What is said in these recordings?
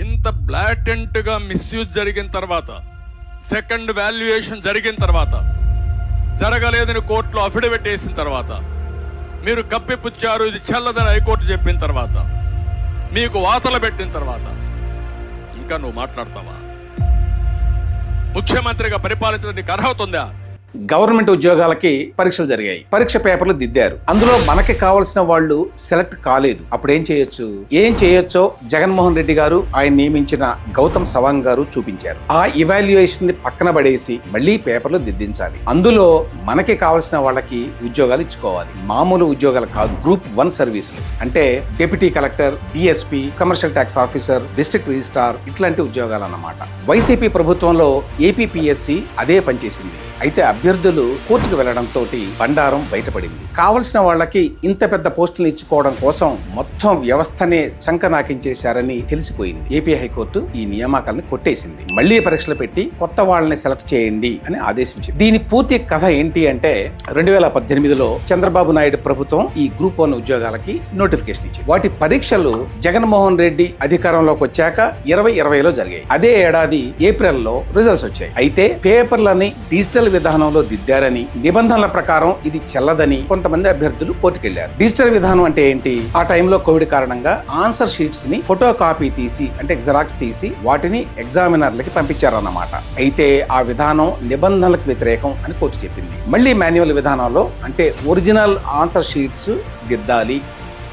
ఇంత బ్లాటెంట్గా మిస్యూజ్ జరిగిన తర్వాత సెకండ్ వాల్యుయేషన్ జరిగిన తర్వాత జరగలేదని కోర్టులో అఫిడవిట్ వేసిన తర్వాత మీరు కప్పిపుచ్చారు ఇది చల్లదని హైకోర్టు చెప్పిన తర్వాత మీకు వాతలు పెట్టిన తర్వాత ఇంకా నువ్వు మాట్లాడతావా? ముఖ్యమంత్రిగా పరిపాలించడానికి అర్హత ఉందా? గవర్నమెంట్ ఉద్యోగాలకి పరీక్షలు జరిగాయి. పరీక్ష పేపర్లు దిద్దారు. అందులో మనకి కావాల్సిన వాళ్ళు సెలెక్ట్ కాలేదు. అప్పుడు ఏం చేయొచ్చు? ఏం చేయొచ్చో జగన్మోహన్ రెడ్డి గారు ఆయన నియమించిన గౌతమ్ సవాంగ్ గారు చూపించారు. ఆ ఇవాల్యుయేషన్ని పక్కన పడేసి మళ్ళీ పేపర్లు దిద్దించాలి. అందులో మనకి కావాల్సిన వాళ్ళకి ఉద్యోగాలు ఇచ్చుకోవాలి. మామూలు ఉద్యోగాలు కాదు. గ్రూప్ వన్ సర్వీసులు. అంటే deputy collector DSP commercial tax officer district registrar ఇట్లాంటి ఉద్యోగాలు అన్నమాట వైసీపీ ప్రభుత్వంలో ఏపీపీఎస్సీ అదే పనిచేసింది. అయితే అభ్యర్థులు కోర్టుకు వెళ్ళడంతో బండారం బయటపడింది. కావలసిన వాళ్ళకి ఇంత పెద్ద పోస్టులు ఇచ్చుకోవడం కోసం మొత్తం వ్యవస్థనే చంకనాకించేశారని తెలిసిపోయింది. ఏపీ హైకోర్టు ఈ నియామకాలను కొట్టేసింది. మళ్ళీ పరీక్షలు పెట్టి కొత్త వాళ్ళని సెలెక్ట్ చేయండి అని ఆదేశించింది. దీని పూర్తి కథ ఏంటి అంటే రెండు వేల పద్దెనిమిదిలో చంద్రబాబు నాయుడు ప్రభుత్వం ఈ గ్రూప్ వన్ ఉద్యోగాలకి నోటిఫికేషన్ ఇచ్చింది. వాటి పరీక్షలు జగన్మోహన్ రెడ్డి అధికారంలోకి వచ్చాక ఇరవై ఇరవైలో జరిగాయి. అదే ఏడాది ఏప్రిల్లో రిజల్ట్స్ వచ్చాయి. అయితే పేపర్లని డిజిటల్ విధానంలో దిద్దారని నిబంధనల ప్రకారం ఇది చెల్లదని కొంతమంది అభ్యర్థులు కోర్టుకెళ్ళారు. డిజిటల్ విధానం అంటే ఏంటి? ఆ టైంలో కోవిడ్ కారణంగా ఆన్సర్ షీట్స్ని ఫోటో కాపీ తీసి అంటే జిరాక్స్ తీసి వాటిని ఎగ్జామినర్లకి పంపించారన్నమాట. అయితే ఆ విధానం నిబంధనలకు వ్యతిరేకం అని కోర్టు చెప్పింది. మళ్ళీ మాన్యువల్ విధానంలో అంటే ఒరిజినల్ ఆన్సర్ షీట్స్ దిద్దాలి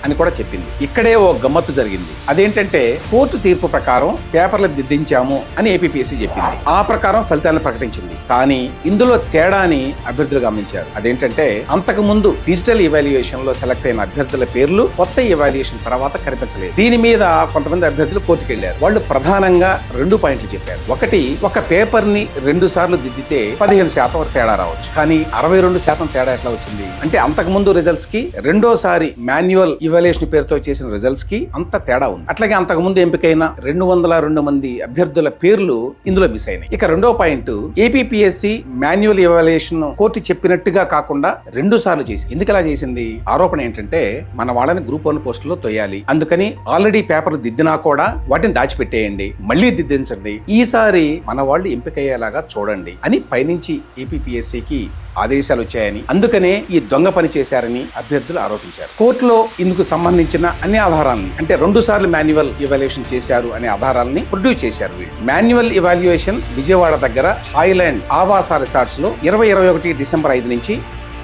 అని కూడా చెప్పింది. ఇక్కడే ఓ గమ్మత్తు జరిగింది. అదేంటంటే కోర్టు తీర్పు ప్రకారం పేపర్లు దిద్దించాము అని ఏపీపీఎస్సీ చెప్పింది. ఆ ప్రకారం ఫలితాలను ప్రకటించింది. కానీ ఇందులో తేడాని అభ్యర్థులు గమనించారు. అదేంటంటే అంతకు ముందు డిజిటల్ ఇవాల్యుయేషన్లో సెలెక్ట్ అయిన అభ్యర్థుల పేర్లు కొత్త ఇవాల్యుయేషన్ తర్వాత కనిపించలేదు. దీని మీద కొంతమంది అభ్యర్థులు కోర్టుకు వెళ్ళారు వాళ్ళు ప్రధానంగా రెండు పాయింట్లు చెప్పారు. ఒకటి ఒక పేపర్ని రెండు సార్లు దిద్దితే పదిహేను శాతం వరకు తేడా రావచ్చు. కానీ అరవై రెండు శాతం తేడా ఎట్లా వచ్చింది? అంటే అంతకు ముందు రిజల్ట్స్కి రెండోసారి మాన్యువల్ ఇవాల్యుయేషన్ పేరుతో చేసిన రిజల్ట్స్కి అంత తేడా ఉంది. అట్లాగే అంతకు ముందు ఎంపికైన రెండు వందల రెండు మంది అభ్యర్థుల పేర్లు ఇందులో మిస్ అయినాయి. ఇక రెండో point APPSC manual evaluation court చెప్పినట్టుగా కాకుండా రెండు సార్లు చేసి ఎందుకు ఇలా చేసింది? ఆరోపణ ఏంటంటే మన వాళ్ళని గ్రూప్ వన్ పోస్టులో తొయ్యాలి. అందుకని ఆల్రెడీ పేపర్లు దిద్దినా కూడా వాటిని దాచిపెట్టేయండి. మళ్ళీ దిద్దించండి. ఈసారి మన వాళ్ళు ఎంపికయ్యేలాగా చూడండి అని పైనుంచి ఏపీపీఎస్సికి ఆదేశాలు వచ్చాయని అందుకనే ఈ దొంగ పని చేశారని అభ్యర్థులు ఆరోపించారు. కోర్టులో ఇందుకు సంబంధించిన అన్ని ఆధారాలను అంటే రెండు సార్లు మాన్యువల్ ఇవాల్యుయేషన్ చేశారు అనే ఆధారాలని ప్రొడ్యూస్ చేశారు వీళ్ళు. మాన్యువల్ ఇవాల్యుయేషన్ విజయవాడ దగ్గర హాయిలాండ్ ఆవాస రిసార్ట్స్లో ఇరవై ఇరవై ఒకటి డిసెంబర్ ఐదు నుంచి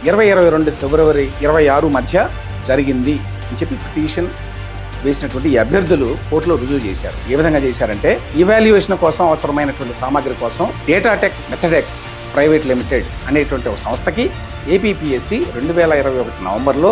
ఇరవై ఇరవై రెండు ఫిబ్రవరి ఇరవై ఆరు మధ్య జరిగింది అని చెప్పి పిటిషన్ వేసినటువంటి ఈ అభ్యర్థులు కోర్టులో రుజువు చేశారు. ఏ విధంగా చేశారంటే ఇవాల్యుయేషన్ కోసం అవసరమైనటువంటి సామాగ్రి కోసం డేటాటెక్ మెథడెక్స్ ప్రైవేట్ లిమిటెడ్ అనేటువంటి ఒక సంస్థకి ఏపీపీఎస్సి రెండు వేల ఇరవై ఒకటి నవంబర్లో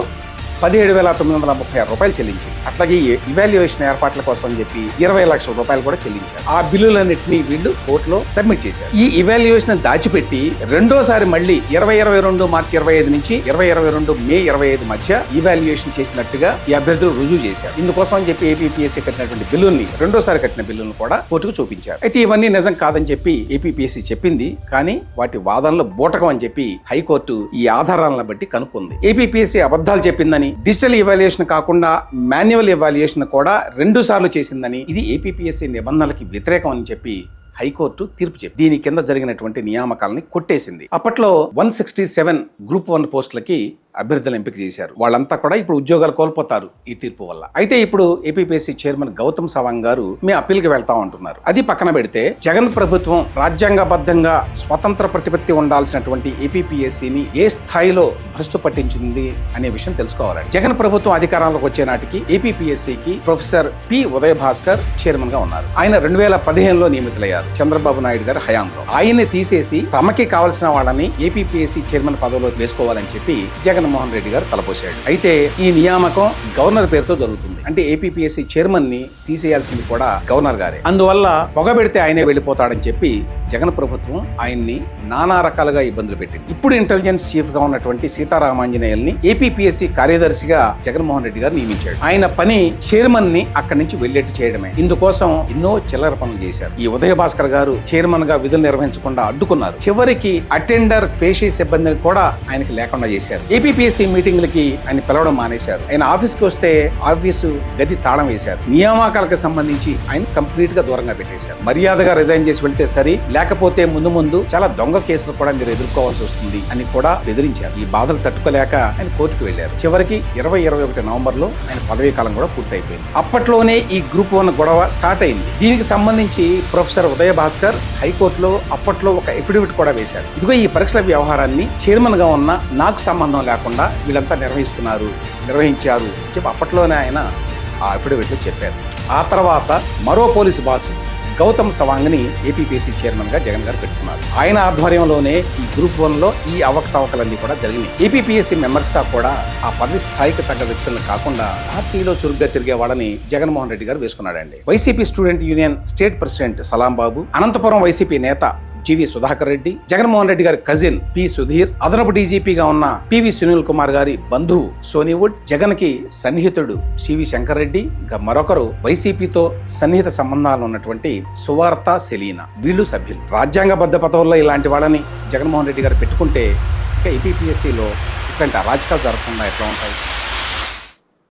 పదిహేడు వేల తొమ్మిది వందల ముప్పై ఆరు రూపాయలు చెల్లించింది అట్లాగే ఈ ఇవాల్యుయేషన్ ఏర్పాట్ల కోసం చెప్పి ఇరవై లక్షల రూపాయలు కూడా చెల్లించారు. ఆ బిల్లులన్నింటినీ వీళ్ళు కోర్టులో సబ్మిట్ చేశారు. ఈ ఇవాల్యుయేషన్ దాచిపెట్టి రెండోసారి మళ్ళీ ఇరవై ఇరవై రెండు మార్చి ఇరవై ఐదు నుంచి ఇరవై ఇరవై రెండు మే ఇరవై ఐదు మధ్య ఇవాల్యుయేషన్ చేసినట్టుగా ఈ అభ్యర్థులు రుజువు చేశారు. ఇందుకోసం అని చెప్పి ఏపీపీఎస్సీ కట్టినటువంటి బిల్లుల్ని రెండోసారి కట్టిన బిల్లును కూడా కోర్టుకు చూపించారు. అయితే ఇవన్నీ నిజం కాదని చెప్పి ఏపీపీఎస్సీ చెప్పింది. కానీ వాటి వాదనలు బూటకం అని చెప్పి హైకోర్టు ఈ ఆధారాలను బట్టి కనుక్కుంది. ఏపీపీఎస్సీ అబద్ధాలు చెప్పిందని డిజిటల్ ఇవాల్యుయేషన్ కాకుండా మాన్యువల్ ఇవాల్యుయేషన్ కూడా రెండు సార్లు చేసిందని ఇది ఏపీపీఎస్సీ నిబంధనలకి వ్యతిరేకం అని చెప్పి హైకోర్టు తీర్పు చెప్పి దీని కింద జరిగినటువంటి నియామకాలని కొట్టేసింది. అప్పట్లో one sixty seven group one పోస్టులకి అభ్యర్థులు ఎంపిక చేశారు. వాళ్ళంతా కూడా ఇప్పుడు ఉద్యోగాలు కోల్పోతారు ఈ తీర్పు వల్ల. అయితే ఇప్పుడు ఏపీపీఎస్సీ చైర్మన్ గౌతమ్ సవాంగ్ గారు మీ అప్పీల్కి వెళ్తా ఉంటున్నారు. అది పక్కన పెడితే జగన్ ప్రభుత్వం రాజ్యాంగబద్ధంగా స్వతంత్ర ప్రతిపత్తి ఉండాల్సినటువంటి ఏపీపీఎస్సీని ఏ స్థాయిలో భ్రష్టు పట్టించింది అనే విషయం తెలుసుకోవాలండి. జగన్ ప్రభుత్వం అధికారంలోకి వచ్చే నాటికి ఏపీపీఎస్సీకి ప్రొఫెసర్ పి. ఉదయ భాస్కర్ చైర్మన్గా ఉన్నారు. ఆయన రెండు వేల పదిహేనులో నియమితులయ్యారు. చంద్రబాబు నాయుడు గారి హయాంలో. ఆయన్ని తీసేసి తమకి కావాల్సిన వాళ్ళని ఏపీపీఎస్సీ చైర్మన్ పదవిలో వేసుకోవాలని చెప్పి జగన్ జగన్మోహన్ రెడ్డి గారు తలపోశాడు. అయితే ఈ నియామకం గవర్నర్ పేరుతో జరుగుతుంది. అంటే ఏపీపీఎస్సీ చైర్మన్ని తీసేయాల్సింది కూడా గవర్నర్ గారే. అందువల్ల పొగ పెడితే ఆయనే వెళ్ళిపోతాడని చెప్పి జగన్ ప్రభుత్వం ఆయన్ని నానా రకాలుగా ఇబ్బందులు పెట్టింది. ఇప్పుడు ఇంటెలిజెన్స్ చీఫ్గా ఉన్నటువంటి సీతారామాంజనేయుల్ని ఏపీపీఎస్సీ కార్యదర్శిగా జగన్మోహన్ రెడ్డి గారు నియమించాడు. ఆయన పని చైర్మన్ని అక్కడి నుంచి వెళ్ళేట్టు చేయడమే. ఇందుకోసం ఎన్నో చిల్లర పనులు చేశారు. ఈ ఉదయ భాస్కర్ గారు చైర్మన్గా విధులు నిర్వహించకుండా అడ్డుకున్నారు. చివరికి అటెండర్ పేషీ సిబ్బందిని కూడా ఆయనకి లేకుండా చేశారు. ఏపీ ఏపీఎస్సీ మీటింగ్లకి ఆయన పిలవడం మానేశారు. ఆయన ఆఫీస్కి వస్తే ఆఫీసు గది తాళం వేశారు. నియామకాలకు సంబంధించి ఆయన కంప్లీట్గా దూరంగా పెట్టేశారు. మర్యాదగా రిజైన్ చేసి వెళ్తే సరి లేకపోతే ముందు ముందు చాలా దొంగ కేసులు కూడా మీరు ఎదుర్కోవాల్సి వస్తుంది అని కూడా బెదిరించారు. ఈ బాధలు తట్టుకోలేక ఆయన కోర్టుకు వెళ్ళారు చివరికి ఇరవై ఇరవై ఒకటి నవంబర్లో ఆయన పదవీ కాలం కూడా పూర్తయిపోయింది. అప్పట్లోనే ఈ గ్రూప్ వన్ గొడవ స్టార్ట్ అయింది. దీనికి సంబంధించి ప్రొఫెసర్ ఉదయ భాస్కర్ హైకోర్టులో అప్పట్లో ఒక ఎఫిడవిట్ కూడా వేశారు. ఇదిగో ఈ పరీక్షల వ్యవహారాన్ని చైర్మన్గా ఉన్న నాకు సంబంధం లేకుండా వీళ్ళంతా నిర్వహిస్తున్నారు నిర్వహించారు అని చెప్పి అప్పట్లోనే ఆయన ఆ అఫిడవిట్లో చెప్పారు. ఆ తర్వాత మరో పోలీసు బాస్ గౌతమ్ సవాంగ్ని ఏపీపీసీ చైర్మన్గా జగన్ గారు పెట్టుకున్నారు. ఆయన ఆధ్వర్యంలోనే ఈ గ్రూప్ వన్లో ఈ అవకతవకలన్నీ కూడా జరిగినాయి. ఏపీపీఎస్సీ మెంబర్స్గా కూడా ఆ పదవి స్థాయికి తగ్గ వ్యక్తులను కాకుండా పార్టీలో చురుగ్గా తిరిగే వాళ్ళని జగన్మోహన్ రెడ్డి గారు వేసుకున్నాడండి. YCP student union state president Salam Babu Anantapuram YCP నేత జీవి సుధాకర్ రెడ్డి జగన్మోహన్ రెడ్డి గారి కజిన్ పి సుధీర్ అదనపు డీజీపీగా ఉన్న పివి సునీల్ కుమార్ గారి బంధువు సోనీవుడ్ జగన్కి సన్నిహితుడు సివి శంకర్ రెడ్డి ఇంకా మరొకరు వైసీపీతో సన్నిహిత సంబంధాలు ఉన్నటువంటి సువార్త సెలీనా. వీళ్ళు సభ్యులు. రాజ్యాంగబద్ధ పదవుల్లో ఇలాంటి వాళ్ళని జగన్మోహన్ రెడ్డి గారు పెట్టుకుంటే ఇక ఏపీపీఎస్సీలో ఇట్లాంటి అరాజకాలు జరగకుండా ఎట్లా ఉంటాయి?